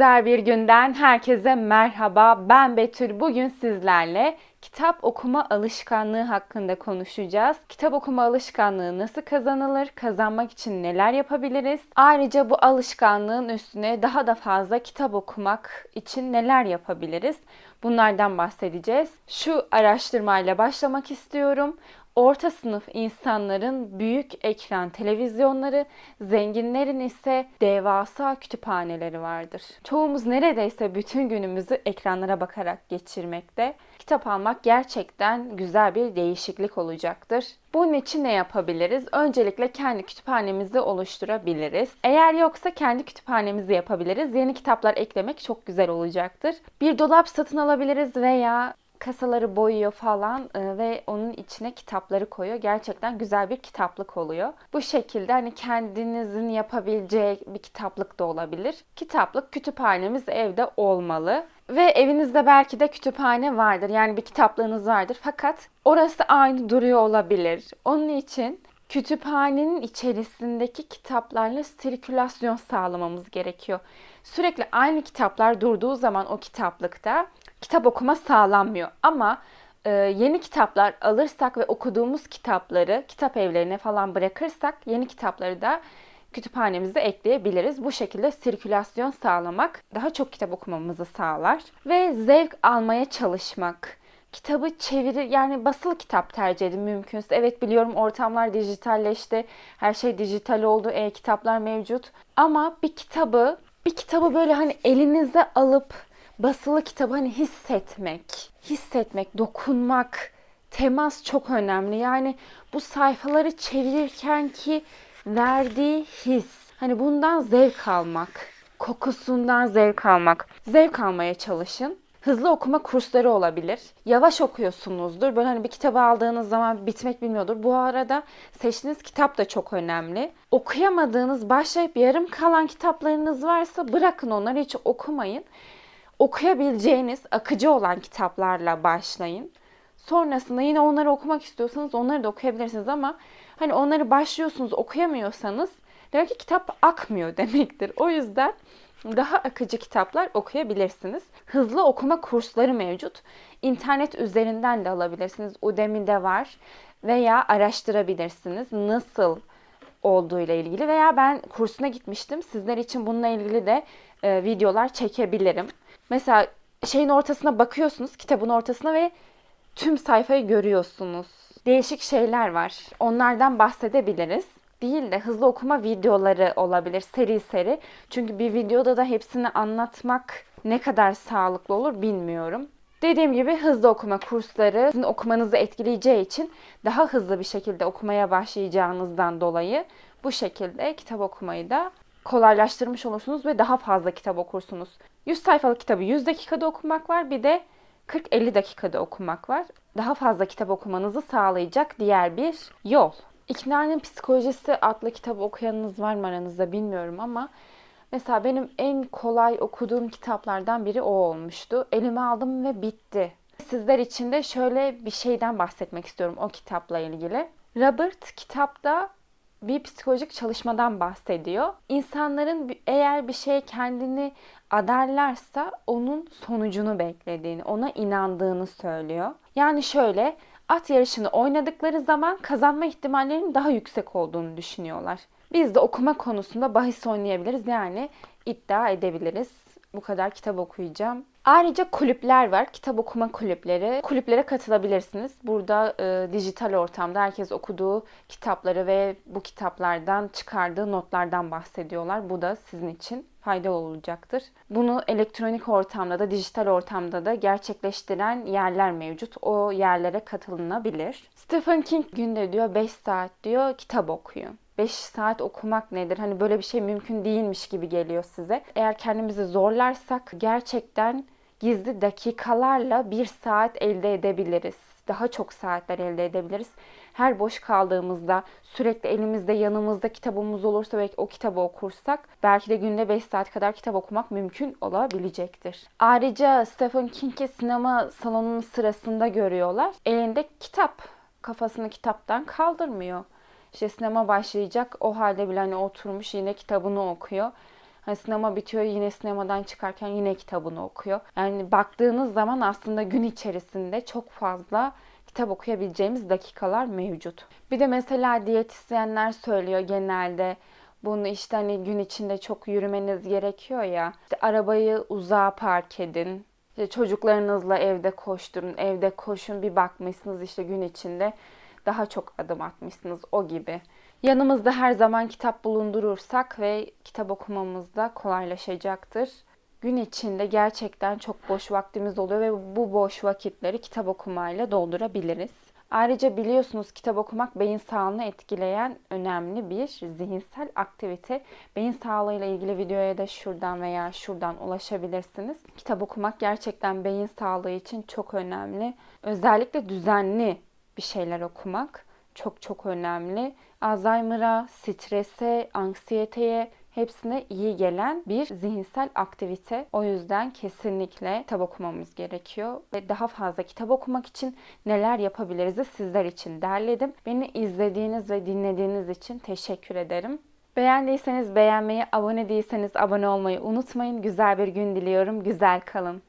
Güzel bir günden herkese merhaba. Ben Betül. Bugün sizlerle kitap okuma alışkanlığı hakkında konuşacağız. Kitap okuma alışkanlığı nasıl kazanılır? Kazanmak için neler yapabiliriz? Ayrıca bu alışkanlığın üstüne daha da fazla kitap okumak için neler yapabiliriz? Bunlardan bahsedeceğiz. Şu araştırmayla başlamak istiyorum. Orta sınıf insanların büyük ekran televizyonları, zenginlerin ise devasa kütüphaneleri vardır. Çoğumuz neredeyse bütün günümüzü ekranlara bakarak geçirmekte. Kitap almak gerçekten güzel bir değişiklik olacaktır. Bunun için ne yapabiliriz? Öncelikle kendi kütüphanemizi oluşturabiliriz. Eğer yoksa kendi kütüphanemizi yapabiliriz. Yeni kitaplar eklemek çok güzel olacaktır. Bir dolap satın alabiliriz veya kasaları boyuyor falan e, ve onun içine kitapları koyuyor. Gerçekten güzel bir kitaplık oluyor. Bu şekilde hani kendinizin yapabileceği bir kitaplık da olabilir. Kitaplık kütüphanemiz evde olmalı. Ve evinizde belki de kütüphane vardır. Yani bir kitaplığınız vardır. Fakat orası aynı duruyor olabilir. Onun için kütüphanenin içerisindeki kitaplarla sirkülasyon sağlamamız gerekiyor. Sürekli aynı kitaplar durduğu zaman o kitaplıkta kitap okuma sağlanmıyor. Ama e, yeni kitaplar alırsak ve okuduğumuz kitapları kitap evlerine falan bırakırsak yeni kitapları da kütüphanemize ekleyebiliriz. Bu şekilde sirkülasyon sağlamak daha çok kitap okumamızı sağlar ve zevk almaya çalışmak kitabı çevirir yani basılı kitap tercih edin mümkünse. Evet biliyorum ortamlar dijitalleşti. Her şey dijital oldu. E-kitaplar mevcut. Ama bir kitabı bir kitabı böyle hani elinize alıp basılı kitabı hani hissetmek, hissetmek, dokunmak, temas çok önemli. Yani bu sayfaları çevirirken ki verdiği his. Hani bundan zevk almak, kokusundan zevk almak. Zevk almaya çalışın. Hızlı okuma kursları olabilir. Yavaş okuyorsunuzdur. Böyle hani bir kitabı aldığınız zaman bitmek bilmiyordur. Bu arada seçtiğiniz kitap da çok önemli. Okuyamadığınız, başlayıp yarım kalan kitaplarınız varsa bırakın onları hiç okumayın. Okuyabileceğiniz akıcı olan kitaplarla başlayın. Sonrasında yine onları okumak istiyorsanız onları da okuyabilirsiniz ama hani onları başlıyorsunuz okuyamıyorsanız demek ki kitap akmıyor demektir. O yüzden daha akıcı kitaplar okuyabilirsiniz. Hızlı okuma kursları mevcut. İnternet üzerinden de alabilirsiniz. Udemy'de var veya araştırabilirsiniz. Nasıl olduğu ile ilgili veya ben kursuna gitmiştim. Sizler için bununla ilgili de e, videolar çekebilirim. Mesela şeyin ortasına bakıyorsunuz, kitabın ortasına ve tüm sayfayı görüyorsunuz. Değişik şeyler var. Onlardan bahsedebiliriz değil de hızlı okuma videoları olabilir seri seri. Çünkü bir videoda da hepsini anlatmak ne kadar sağlıklı olur bilmiyorum. Dediğim gibi hızlı okuma kursları sizin okumanızı etkileyeceği için daha hızlı bir şekilde okumaya başlayacağınızdan dolayı bu şekilde kitap okumayı da kolaylaştırmış olursunuz ve daha fazla kitap okursunuz. 100 sayfalık kitabı 100 dakikada okumak var bir de 40-50 dakikada okumak var. Daha fazla kitap okumanızı sağlayacak diğer bir yol. İkna'nın Psikolojisi adlı kitabı okuyanınız var mı aranızda bilmiyorum ama mesela benim en kolay okuduğum kitaplardan biri o olmuştu. Elime aldım ve bitti. Sizler için de şöyle bir şeyden bahsetmek istiyorum o kitapla ilgili. Robert kitapta bir psikolojik çalışmadan bahsediyor. İnsanların eğer bir şeye kendini adarlarsa onun sonucunu beklediğini, ona inandığını söylüyor. Yani şöyle at yarışını oynadıkları zaman kazanma ihtimallerinin daha yüksek olduğunu düşünüyorlar. Biz de okuma konusunda bahis oynayabiliriz. Yani iddia edebiliriz. Bu kadar kitap okuyacağım. Ayrıca kulüpler var. Kitap okuma kulüpleri. Kulüplere katılabilirsiniz. Burada e, dijital ortamda herkes okuduğu kitapları ve bu kitaplardan çıkardığı notlardan bahsediyorlar. Bu da sizin için faydalı olacaktır. Bunu elektronik ortamda da dijital ortamda da gerçekleştiren yerler mevcut. O yerlere katılınabilir. Stephen King günde diyor 5 saat diyor kitap okuyor. 5 saat okumak nedir? Hani böyle bir şey mümkün değilmiş gibi geliyor size. Eğer kendimizi zorlarsak gerçekten gizli dakikalarla bir saat elde edebiliriz. Daha çok saatler elde edebiliriz. Her boş kaldığımızda sürekli elimizde yanımızda kitabımız olursa ve o kitabı okursak belki de günde 5 saat kadar kitap okumak mümkün olabilecektir. Ayrıca Stephen King'i sinema salonunun sırasında görüyorlar. Elinde kitap. Kafasını kitaptan kaldırmıyor. İşte sinema başlayacak. O halde bile hani oturmuş yine kitabını okuyor. Hani sinema bitiyor yine sinemadan çıkarken yine kitabını okuyor. Yani baktığınız zaman aslında gün içerisinde çok fazla kitap okuyabileceğimiz dakikalar mevcut. Bir de mesela diyetisyenler söylüyor genelde bunu işte hani gün içinde çok yürümeniz gerekiyor ya. İşte arabayı uzağa park edin. İşte çocuklarınızla evde koşturun, evde koşun bir bakmışsınız işte gün içinde daha çok adım atmışsınız o gibi. Yanımızda her zaman kitap bulundurursak ve kitap okumamız da kolaylaşacaktır. Gün içinde gerçekten çok boş vaktimiz oluyor ve bu boş vakitleri kitap okumayla doldurabiliriz. Ayrıca biliyorsunuz kitap okumak beyin sağlığını etkileyen önemli bir zihinsel aktivite. Beyin sağlığıyla ilgili videoya da şuradan veya şuradan ulaşabilirsiniz. Kitap okumak gerçekten beyin sağlığı için çok önemli. Özellikle düzenli bir şeyler okumak çok çok önemli. Alzheimer'a, strese, anksiyeteye hepsine iyi gelen bir zihinsel aktivite. O yüzden kesinlikle kitap okumamız gerekiyor ve daha fazla kitap okumak için neler yapabiliriz sizler için derledim. Beni izlediğiniz ve dinlediğiniz için teşekkür ederim. Beğendiyseniz beğenmeyi, abone değilseniz abone olmayı unutmayın. Güzel bir gün diliyorum. Güzel kalın.